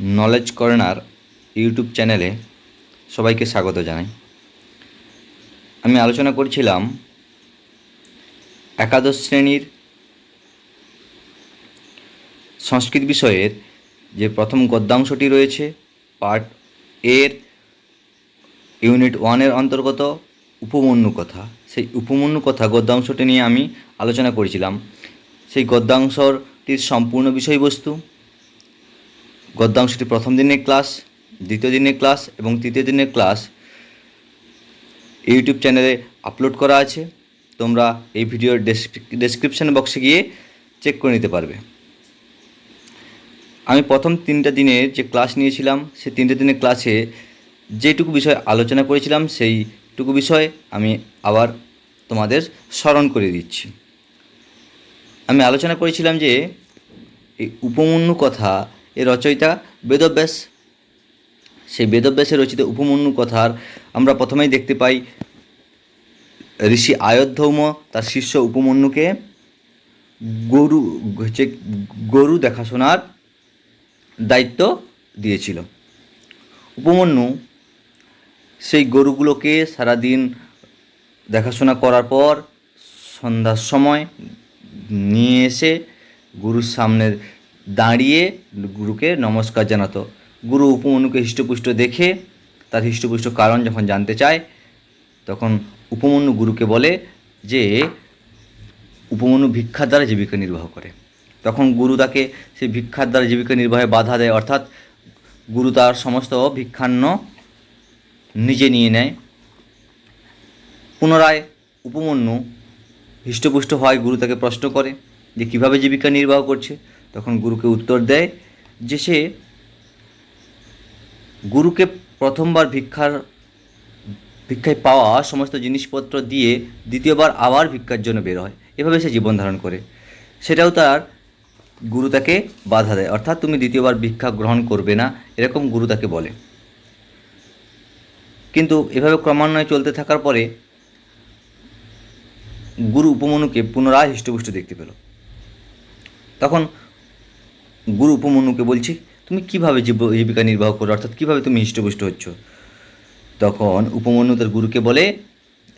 Knowledge corner YouTube চ্যানেলে সবাইকে স্বাগত জানাই। আমি আলোচনা করছিলাম একাদশ শ্রেণির সংস্কৃত বিষয়ের যে প্রথম গদ্যাংশটি রয়েছে, পার্ট এর ইউনিট ওয়ানের অন্তর্গত উপমন্যু কথা। সেই উপমন্যু কথা গদ্যাংশটি নিয়ে আমি আলোচনা করেছিলাম। সেই গদ্যাংশটির সম্পূর্ণ বিষয়বস্তু গদ্যাংশটি প্রথম দিনের ক্লাস, দ্বিতীয় দিনের ক্লাস এবং তৃতীয় দিনের ক্লাস ইউটিউব চ্যানেলে আপলোড করা আছে। তোমরা এই ভিডিওর ডেসক্রিপশন বক্সে গিয়ে চেক করে নিতে পারবে। আমি প্রথম তিনটা দিনের যে ক্লাস নিয়েছিলাম, সেই তিনটে দিনের ক্লাসে যেটুকু বিষয় আলোচনা করেছিলাম, সেইটুকু বিষয় আমি আবার তোমাদের স্মরণ করে দিচ্ছি। আমি আলোচনা করেছিলাম যে এই উপমন্যু কথা এর রচয়িতা বেদব্যাস। সেই বেদব্যাসের রচিত উপমন্যু কথার আমরা প্রথমেই দেখতে পাই, ঋষি আয়োধ্যৌম তার শিষ্য উপমন্যুকে গরু, হচ্ছে গরু দেখাশোনার দায়িত্ব দিয়েছিল। উপমন্যু সেই গরুগুলোকে সারাদিন দেখাশোনা করার পর সন্ধ্যার সময় নিয়ে এসে গরুর সামনে দাঁড়িয়ে গুরুকে নমস্কার জানাতো। গুরু উপমন্যুকে হৃষ্টপুষ্ট দেখে, তার হৃষ্টপুষ্ট কারণ যখন জানতে চায়, তখন উপমন্যু গুরুকে বলে যে, উপমন্যু ভিক্ষার দ্বারা জীবিকা নির্বাহ করে। তখন গুরু তাকে সেই ভিক্ষার দ্বারা জীবিকা নির্বাহে বাধা দেয়, অর্থাৎ গুরু তার সমস্ত ভিক্ষান্ন নিজে নিয়ে নেয়। পুনরায় উপমন্যু হৃষ্টপুষ্ট হয় গুরু তাকে প্রশ্ন করে যে, কীভাবে জীবিকা নির্বাহ করছে? তখন গুরুকে উত্তর দেয় যে সে গুরুকে প্রথমবার ভিক্ষার, ভিক্ষায় পাওয়া সমস্ত জিনিসপত্র দিয়ে দ্বিতীয়বার আবার ভিক্ষার জন্য বের হয়। এভাবে সে জীবন ধারণ করে। সেটাও তার গুরু তাকে বাধা দেয়। অর্থাৎ তুমি দ্বিতীয়বার ভিক্ষা গ্রহণ করবে না, এরকম গুরু তাকে বলে। কিন্তু এভাবে ক্রমান্বয়ে চলতে থাকার পরে গুরু উপমনুকে পুনরায় হৃষ্টপুষ্ট দেখতে পেল। তখন গুরু উপমন্যুকে বলছি, তুমি কীভাবে জীব- জীবিকা নির্বাহ করো অর্থাৎ কীভাবে তুমি হৃষ্টপুষ্ট হচ্ছ? তখন উপমন্যু তার গুরুকে বলে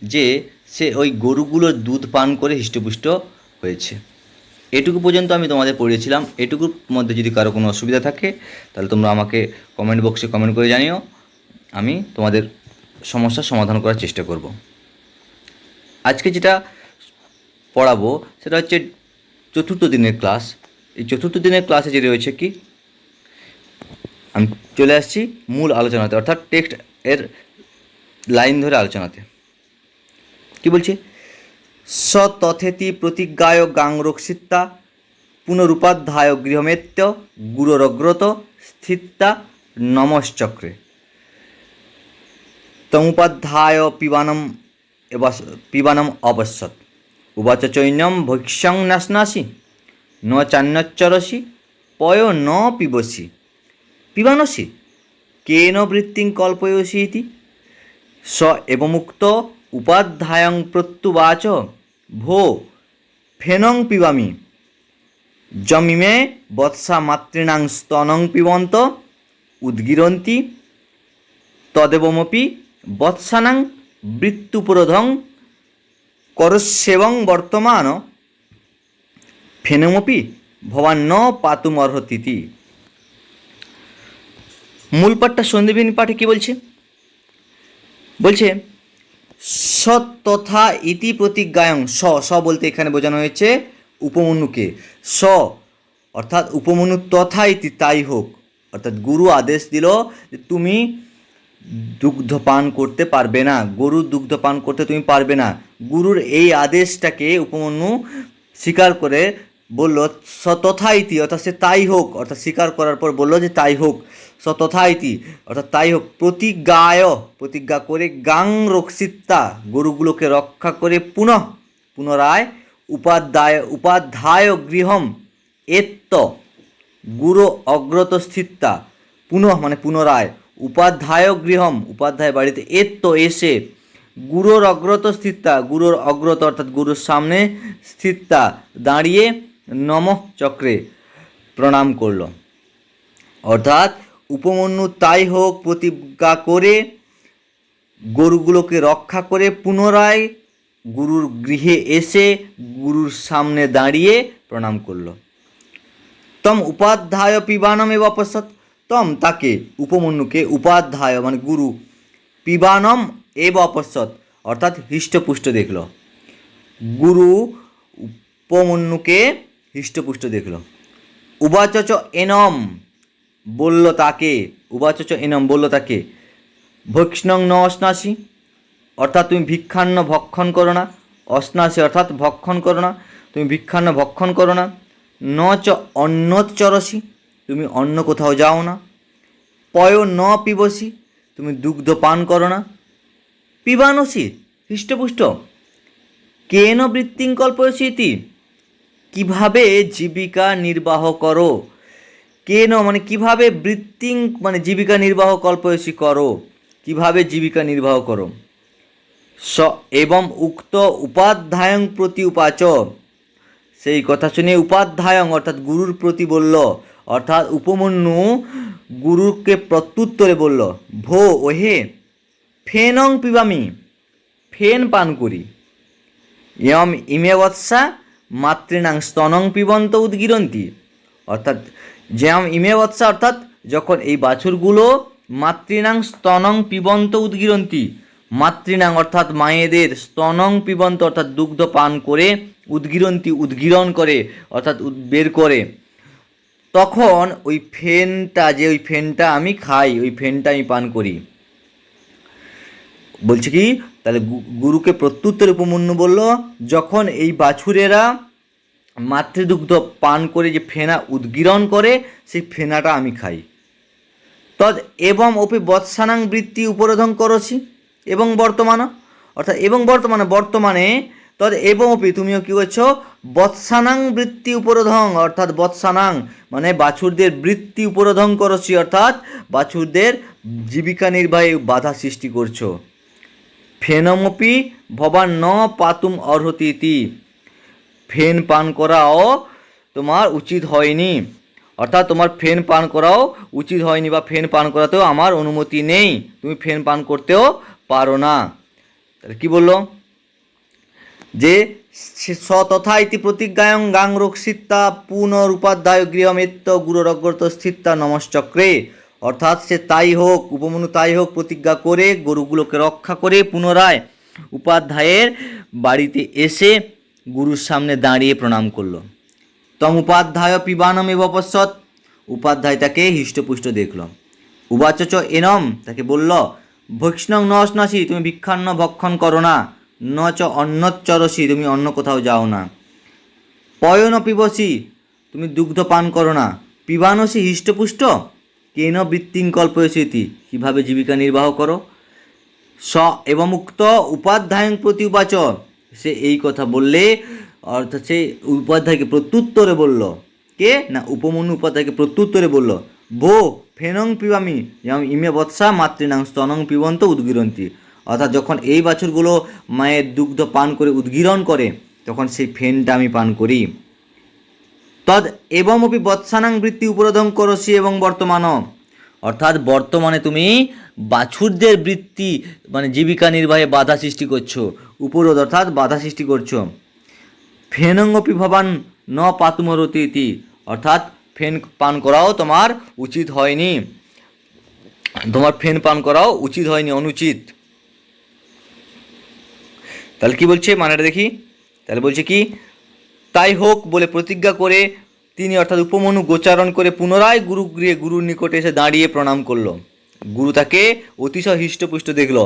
যে, সে ওই গরুগুলোর দুধ পান করে হৃষ্টপুষ্ট হয়েছে। এটুকু পর্যন্ত আমি তোমাদের পড়িয়েছিলাম। এটুকুর মধ্যে যদি কারও কোনো অসুবিধা থাকে, তাহলে তোমরা আমাকে কমেন্ট বক্সে কমেন্ট করে জানিও। আমি তোমাদের সমস্যার সমাধান করার চেষ্টা করব। আজকে যেটা পড়াবো, সেটা হচ্ছে চতুর্থ দিনের ক্লাস এই চতুর্থ দিনের ক্লাসে যে রয়েছে কি? আমি চলে আসছি মূল আলোচনাতে, অর্থাৎ টেক্সট এর লাইন ধরে আলোচনাতে। কি বলছে? স তথেতি প্রতিজ্ঞায় গাংরক্ষিতা পুনরুপাধ্যায় গৃহমেত্য, গুরুরগ্রত স্থিতা নমশ্চক্রে। তমুপাধ্যায় পিবানম পিবানম অবশ্যৎ উবাচ চৈন্যম ভৈক্ষ্যং নাশনাসি। ন চান্নচ্চরসি, পয় ন পিবসি। পিবানসি, কেন বৃত্তিং কল্পয়সি ইতি স এবমুক্ত উপাধ্যায়ং প্রত্যুবাচ, ভো ফেনং পিবামি। জমিমে বৎসা মাতৃণাং স্তনং পিবন্ত, উদ্গিরন্তি। তদেবমপি বৎসানাং বৃত্তুপুরোধং, করস্যেবং বর্তমান। ফেনমপি ভবান্ন পাতুমর্হতিতি। মূল পাঠটা সন্দীপিনী পাঠে কি বলছে? বলছে স তথা ইতি প্রতিজ্ঞায়ং, স স বলতে এখানে বোঝানো হয়েছে উপমন্যুকে স অর্থাৎ উপমন্যু তথা ইতি তাই হোক। অর্থাৎ গুরু আদেশ দিল যে তুমি দুগ্ধ পান করতে পারবে না, গরুর দুগ্ধ পান করতে তুমি পারবে না। গুরুর এই আদেশটাকে উপমন্যু স্বীকার করে বলল তথা ইতি অর্থাৎ সে তাই হোক, অর্থাৎ স্বীকার করার পর বলল যে তাই হোক। স তথা ইতি অর্থাৎ তাই হোক। প্রতিজ্ঞায়, প্রতিজ্ঞা করে গাং রক্ষিতা গরুগুলোকে রক্ষা করে পুনঃ, পুনরায় উপাধ্যায় উপাধ্যায় গৃহম এত্ত, গুরু অগ্রত স্থিতা পুনঃ মানে পুনরায় উপাধ্যায় গৃহম, উপাধ্যায় বাড়িতে এত্ত এসে গুরুর অগ্রত স্থিতা গুরুর অগ্রত অর্থাৎ গুরুর সামনে স্থিতা দাঁড়িয়ে নম চক্রে প্রণাম করল। অর্থাৎ উপমন্যু তাই হোক প্রতিজ্ঞা করে গরুগুলোকে রক্ষা করে পুনরায় গুরুর গৃহে এসে গুরুর সামনে দাঁড়িয়ে প্রণাম করল। তম উপাধ্যায় পিবানম এব অপসৎ। তম তাকে উপমন্যুকে উপাধ্যায় মানে গুরু পিবানম এব অপসৎ অর্থাৎ হৃষ্টপুষ্ট দেখল। গুরু উপমন্যুকে হৃষ্টপুষ্ট দেখল। উবাচচ এনম বলল তাকে, উবাচচ এনম বলল তাকে, ভক্ষণং ন অশ্নাসী অর্থাৎ তুমি ভিক্ষান্ন ভক্ষণ করো না। অশ্নাসী অর্থাৎ ভক্ষণ করো না, তুমি ভিক্ষান্ন ভক্ষণ করো না। ন চ অন্নচরসি তুমি অন্য কোথাও যাও না। পয় ন পিবসি, তুমি দুগ্ধ পান করো না। পিবানসি হৃষ্টপুষ্ট কেন বৃত্তিং কল্পয়সি কীভাবে জীবিকা নির্বাহ করো? কেন? মানে কীভাবে বৃত্তিং মানে জীবিকা নির্বাহ কল্পয়সী করো? কীভাবে জীবিকা নির্বাহ করো? স, এবং উক্ত উপাধ্যায়ং প্রতি উপাচ। সেই কথা শুনে উপাধ্যায়ং, অর্থাৎ গুরুর প্রতি বলল, অর্থাৎ উপমন্যু গুরুকে প্রত্যুত্তরে বলল, ভো, ওহে, ফেনং পিবামি, ফেন পান করি। ইয়ম ইমে বৎসা মাতৃণাং স্তনং পিবন্ত উদ্গিরন্তি। অর্থাৎ যেম ইমে বৎসা, অর্থাৎ যখন এই বাছুরগুলো মাতৃণাং স্তনং পিবন্ত উদ্গিরন্তি মাতৃণাং অর্থাৎ মায়েদের স্তনং পিবন্ত, অর্থাৎ দুগ্ধ পান করে উদ্গিরন্তি উদ্গিরণ করে, অর্থাৎ বের করে। তখন ওই ফেনটা, যে ওই ফেনটা আমি খাই, ওই ফেনটা আমি পান করি। বলছে কি? তাহলে গুরুকে প্রত্যুত্তর উপমন্যু বলল, যখন এই বাছুরেরা মাতৃদুগ্ধ পান করে যে ফেনা উদ্গীরণ করে, সেই ফেনাটা আমি খাই। তদ এবং অপি বৎসানাং বৃত্তি উপরোধন করছি এবং বর্তমান অর্থাৎ এবং বর্তমানে বর্তমানে, তদ এবং অপি, তুমিও কী করছ? বৎসানাং বৃত্তি উপরোধং, অর্থাৎ বৎসানাং মানে বাছুরদের বৃত্তি উপরোধং করছি অর্থাৎ বাছুরদের জীবিকা নির্বাহে বাধা সৃষ্টি করছ। ফেনমপি ভবান ন পাতুম অর্হতি ইতি ফেন পান করাও তোমার উচিত হয়নি। অর্থাৎ তোমার ফেন পান করাও উচিত হয়নি বা ফেন পান করাতেও আমার অনুমতি নেই। তুমি ফেন পান করতেও পারো না। তাহলে কি বলল? যে সে- তথা ইতি প্রতিজ্ঞায়ং গাং রক্ষিতা পুনরুপাধ্যায় গৃহমিত্য গুরুরগ্রত স্থিতা নমশ্চক্রে অর্থাৎ সে তাই হোক, উপমনু তাই হোক প্রতিজ্ঞা করে গরুগুলোকে রক্ষা করে পুনরায় উপাধ্যায়ের বাড়িতে এসে গুরুর সামনে দাঁড়িয়ে প্রণাম করল। তম উপাধ্যায় পিবানম এব অপশ্বৎ উপাধ্যায় তাকে হৃষ্টপুষ্ট দেখল। উবাচচ এনম তাকে বলল ভৈষ্ণব ন অশ্নাসি তুমি ভিক্ষান্ন ভক্ষণ করো না। ন চ তুমি অন্য কোথাও যাও না। পয়ন পিবসি তুমি দুগ্ধ পান করো না। পিবানসি হৃষ্টপুষ্ট? কেন বৃত্তিং কল্পয়সিতি? কীভাবে জীবিকা নির্বাহ করো? স এবং উক্ত উপাধ্যায়ং প্রতি সে এই কথা বললে, অর্থাৎ সে উপাধ্যায়কে প্রত্যুত্তরে বলল। কে? না, উপমন্যু উপাধ্যায়কে প্রত্যুত্তরে বলল। বো ফেনং পিবামি যেমন ইমে বৎসা মাতৃনাং স্তনং পিবন্ত উদ্গিরন্তি। অর্থাৎ যখন এই বাছুরগুলো মায়ের দুগ্ধ পান করে উদ্গীরণ করে, তখন সেই ফেনটা আমি পান করি। তদ এবমপি বৎসানাং বৃত্তি উপরোধং করসি এবং বর্তমান অর্থাৎ বর্তমানে তুমি বাছুরদের বৃত্তি মানে জীবিকা নির্বাহে বাধা সৃষ্টি করছ, উপরোধ অর্থাৎ বাধা সৃষ্টি করছ। ফেনঙ্গপি ভবান ন পাতুমরতি অর্থাৎ ফেন পান করাও তোমার উচিত হয়নি। তোমার ফেন পান করাও উচিত হয়নি, অনুচিত। তাহলে কি বলছে? মানেটা দেখি। তাহলে বলছে কি? তাই হোক বলে প্রতিজ্ঞা করে তিনি অর্থাৎ উপমনু গোচারণ করে পুনরায় গুরু গৃহে গুরুর নিকটে এসে দাঁড়িয়ে প্রণাম করল। গুরু তাকে অতিশয় হৃষ্টপুষ্ট দেখল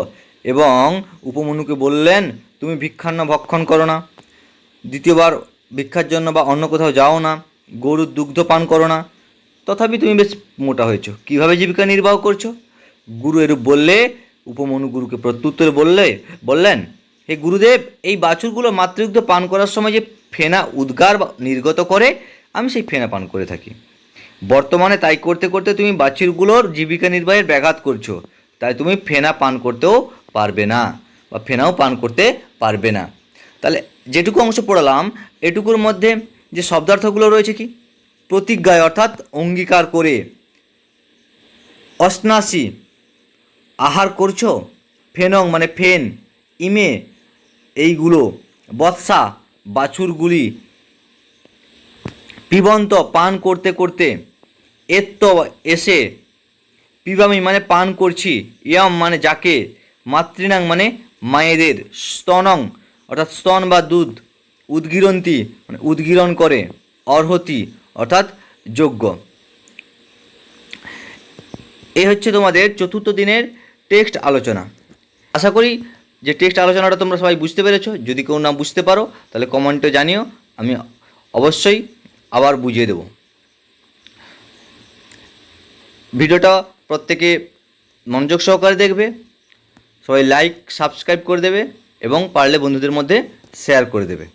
এবং উপমনুকে বললেন, তুমি ভিক্ষান্ন ভক্ষণ করো না। দ্বিতীয়বার ভিক্ষার জন্য বা অন্য কোথাও যাও না। গরুর দুগ্ধ পান করো না। তথাপি তুমি বেশ মোটা হয়েছো। কীভাবে জীবিকা নির্বাহ করছ? গুরু এরূপ বললে, উপমনু গুরুকে প্রত্যুত্তরে বললে, বললেন, হে গুরুদেব, এই বাছুরগুলো মাতৃদুগ্ধ পান করার সময় যে ফেনা উদ্গার নির্গত করে, আমি সেই ফেনা পান করে থাকি। বর্তমানে তাই করতে করতে তুমি বাছুরগুলোর জীবিকা নির্বাহের ব্যাঘাত করছ। তাই তুমি ফেনা পান করতেও পারবে না বা ফেনাও পান করতে পারবে না। তাহলে যেটুকু অংশ পড়ালাম, এটুকুর মধ্যে যে শব্দার্থগুলো রয়েছে কি? প্রতিজ্ঞায় অর্থাৎ অঙ্গীকার করে। অষ্টাশি, আহার করছ? ফেনং মানে ফেন, ইমে, এইগুলো। বৎসা বাছুরগুলি পিবন্ত পান করতে করতে এত্ত এসে পিবামি মানে পান করছি, ইয়াম মানে যাকে, মাতৃনাং মানে মায়েদের, স্তনং, অর্থাৎ স্তন বা দুধ, উদ্গিরন্তি মানে উদ্গিরণ করে, অর্হতি, অর্থাৎ যোগ্য। এই হচ্ছে তোমাদের চতুর্থ দিনের টেক্সট আলোচনা। আশা করি যে টেক্সট আলোচনাটা তোমরা সবাই বুঝতে পেরেছ, যদি কেউ না বুঝতে পারো, তাহলে কমেন্টে জানিও, আমি অবশ্যই আবার বুঝিয়ে দেব। ভিডিওটা প্রত্যেকে মনোযোগ সহকারে দেখবে, সবাই লাইক সাবস্ক্রাইব করে দেবে, এবং পারলে বন্ধুদের মধ্যে শেয়ার করে দেবে।